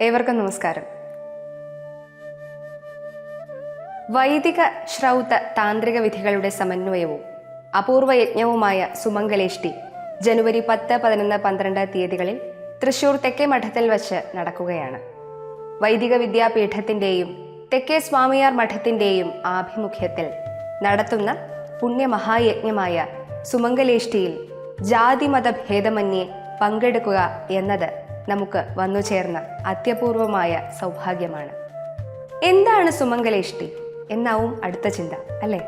ഏവർക്കും നമസ്കാരം. വൈദിക ശ്രൗത താന്ത്രിക വിധികളുടെ സമന്വയവും അപൂർവ യജ്ഞവുമായ സുമംഗലേഷ്ടി ജനുവരി പത്ത് പതിനൊന്ന് പന്ത്രണ്ട് തീയതികളിൽ തൃശൂർ തെക്കേ മഠത്തിൽ വച്ച് നടക്കുകയാണ്. വൈദിക വിദ്യാപീഠത്തിന്റെയും തെക്കേ സ്വാമിയാർ മഠത്തിന്റെയും ആഭിമുഖ്യത്തിൽ നടത്തുന്ന പുണ്യമഹായജ്ഞമായ സുമംഗലേഷ്ടിയിൽ ജാതിമത ഭേദമന്യേ പങ്കെടുക്കുക എന്നത് നമുക്ക് വന്നു ചേർന്ന അത്യപൂർവമായ സൗഭാഗ്യമാണ്. എന്താണ് സുമംഗലേഷ്ടി എന്നാവും അടുത്ത ചിന്ത അല്ലേ?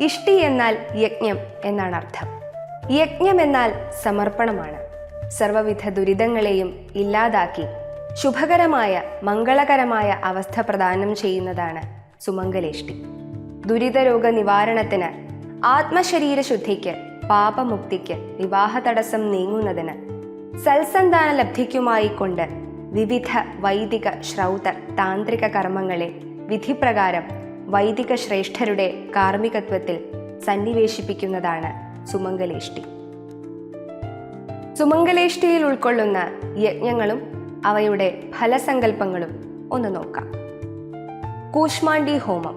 ഇഷ്ടി എന്നാൽ യജ്ഞം എന്നാണ് അർത്ഥം. യജ്ഞം എന്നാൽ സമർപ്പണമാണ്. സർവവിധ ദുരിതങ്ങളെയും ഇല്ലാതാക്കി ശുഭകരമായ മംഗളകരമായ അവസ്ഥ പ്രദാനം ചെയ്യുന്നതാണ് സുമംഗലേഷ്ടി ദുരിതരോഗ നിവാരണത്തിന് ആത്മശരീര ശുദ്ധിക്ക് പാപമുക്തിക്ക് വിവാഹ തടസ്സം നീങ്ങുന്നതിന് സൽസന്താന ലബ്ധിക്കുമായി കൊണ്ട് വിവിധ വൈദിക ശ്രൗത താന്ത്രിക കർമ്മങ്ങളെ വിധിപ്രകാരം വൈദിക ശ്രേഷ്ഠരുടെ കാർമ്മികത്വത്തിൽ സന്നിവേശിപ്പിക്കുന്നതാണ് സുമംഗലേഷ്ടി. സുമംഗലേഷ്ടിയിൽ ഉൾക്കൊള്ളുന്ന യജ്ഞങ്ങളും അവയുടെ ഫലസങ്കല്പങ്ങളും ഒന്ന് നോക്കാം. കൂഷ്മാണ്ഡി ഹോമം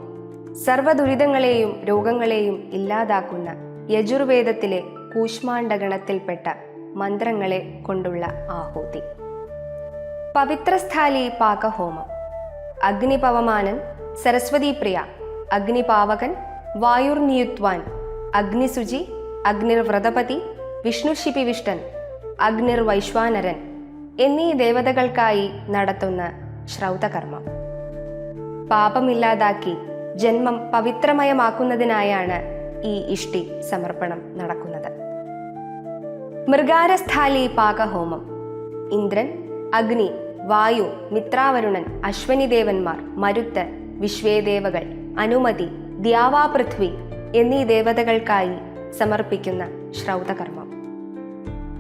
സർവദുരിതങ്ങളെയും രോഗങ്ങളെയും ഇല്ലാതാക്കുന്ന യജുർവേദത്തിലെ കൂഷ്മാണ്ഡഗണത്തിൽപ്പെട്ട മന്ത്രങ്ങളെ കൊണ്ടുള്ള ആഹൂതി. പവിത്രസ്ഥാലി പാകഹോമം. അഗ്നിപവമാനൻ സരസ്വതി പ്രിയ അഗ്നിപാവകൻ വായുർനിയുത്വാൻ അഗ്നിസുചി അഗ്നിർവ്രതപതി വിഷ്ണുശിപിവിഷ്ടൻ അഗ്നിർ വൈശ്വാനരൻ എന്നീ ദേവതകൾക്കായി നടത്തുന്ന ശ്രൗതകർമ്മം. പാപമില്ലാതാക്കി ജന്മം പവിത്രമയമാക്കുന്നതിനായാണ് ഈ ഇഷ്ടി സമർപ്പണം നടക്കുന്നത്. മൃഗാരസ്ഥാലി പാകഹോമം. ഇന്ദ്രൻ അഗ്നി വായു മിത്രാവരുണൻ അശ്വനി ദേവന്മാർ മരുത്ത് വിശ്വേദേവകൾ അനുമതി ദ്യാവാപൃഥ്വി എന്നീ ദേവതകൾക്കായി സമർപ്പിക്കുന്ന ശ്രൗതകർമ്മം.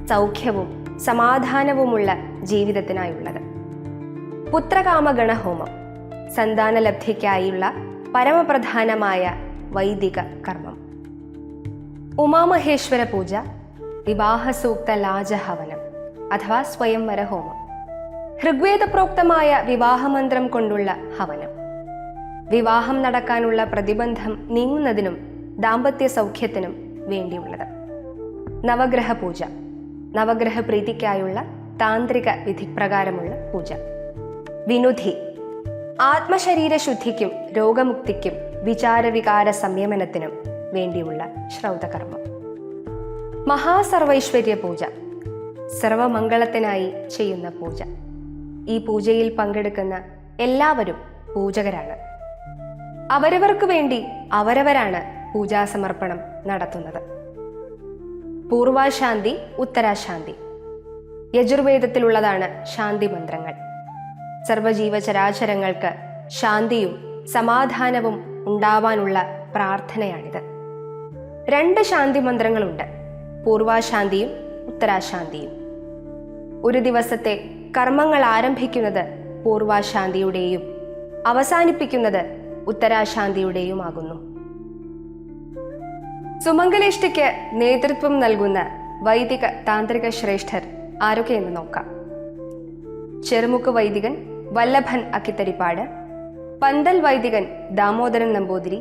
സൗഖ്യവും സമാധാനവുമുള്ള ജീവിതത്തിനായുള്ളത്. പുത്രകാമഗണഹോമം. സന്താനലബ്ധിക്കായുള്ള പരമപ്രധാനമായ വൈദിക കർമ്മം. ഉമാമഹേശ്വര പൂജ വിവാഹസൂക്ത ലാജഹവനം അഥവാ സ്വയംവര ഹോമം ഋഗ്വേദപ്രോക്തമായ വിവാഹമന്ത്രം കൊണ്ടുള്ള ഹവനം. വിവാഹം നടക്കാനുള്ള പ്രതിബന്ധം നീങ്ങുന്നതിനും ദാമ്പത്യ സൗഖ്യത്തിനും വേണ്ടിയുള്ളത്. നവഗ്രഹ പൂജ നവഗ്രഹ പ്രീതിക്കായുള്ള താന്ത്രിക വിധിപ്രകാരമുള്ള പൂജ. വിനുധി ആത്മശരീര ശുദ്ധിക്കും രോഗമുക്തിക്കും വിചാരവികാര സംയമനത്തിനും വേണ്ടിയുള്ള ശ്രൗതകർമ്മം. മഹാസർവൈശ്വര്യ പൂജ. സർവമംഗളത്തിനായി ചെയ്യുന്ന പൂജ. ഈ പൂജയിൽ പങ്കെടുക്കുന്ന എല്ലാവരും പൂജകരാണ്. അവരവർക്ക് വേണ്ടി അവരവരാണ് പൂജാസമർപ്പണം നടത്തുന്നത്. പൂർവാശാന്തി ഉത്തരാശാന്തി. യജുർവേദത്തിലുള്ളതാണ് ശാന്തി മന്ത്രങ്ങൾ. സർവജീവചരാചരങ്ങൾക്ക് ശാന്തിയും സമാധാനവും ഉണ്ടാവാനുള്ള പ്രാർത്ഥനയാണിത്. രണ്ട് ശാന്തി മന്ത്രങ്ങളുണ്ട്. പൂർവാശാന്തിയും ഉത്തരാശാന്തിയും. ഒരു ദിവസത്തെ കർമ്മങ്ങൾ ആരംഭിക്കുന്നത് പൂർവാശാന്തിയുടെയും അവസാനിപ്പിക്കുന്നത് ഉത്തരാശാന്തിയുടെയുമാകുന്നു. സുമംഗലേഷ്ഠയ്ക്ക് നേതൃത്വം നൽകുന്ന വൈദിക താന്ത്രിക ശ്രേഷ്ഠർ ആരൊക്കെയെന്ന് നോക്കാം. ചെറുമുക്ക് വൈദികൻ വല്ലഭൻ അക്കിത്തരിപ്പാട് പന്തൽ വൈദികൻ ദാമോദരൻ നമ്പൂതിരി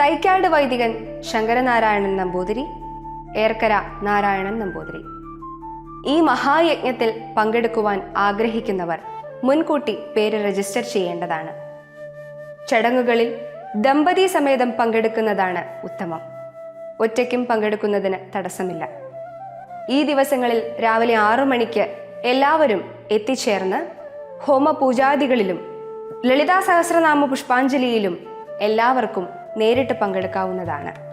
തൈക്കാട് വൈദികൻ ശങ്കരനാരായണൻ നമ്പൂതിരി ഏർക്കര നാരായണൻ നമ്പൂതിരി. ഈ മഹായജ്ഞത്തിൽ പങ്കെടുക്കുവാൻ ആഗ്രഹിക്കുന്നവർ മുൻകൂട്ടി പേര് രജിസ്റ്റർ ചെയ്യേണ്ടതാണ്. ചടങ്ങുകളിൽ ദമ്പതി സമേതം പങ്കെടുക്കുന്നതാണ് ഉത്തമം. ഒറ്റയ്ക്കും പങ്കെടുക്കുന്നതിന് തടസ്സമില്ല. ഈ ദിവസങ്ങളിൽ രാവിലെ ആറു മണിക്ക് എല്ലാവരും എത്തിച്ചേർന്ന് ഹോമപൂജാദികളിലും ലളിതാ സഹസ്രനാമ പുഷ്പാഞ്ജലിയിലും എല്ലാവർക്കും നേരിട്ട് പങ്കെടുക്കാവുന്നതാണ്.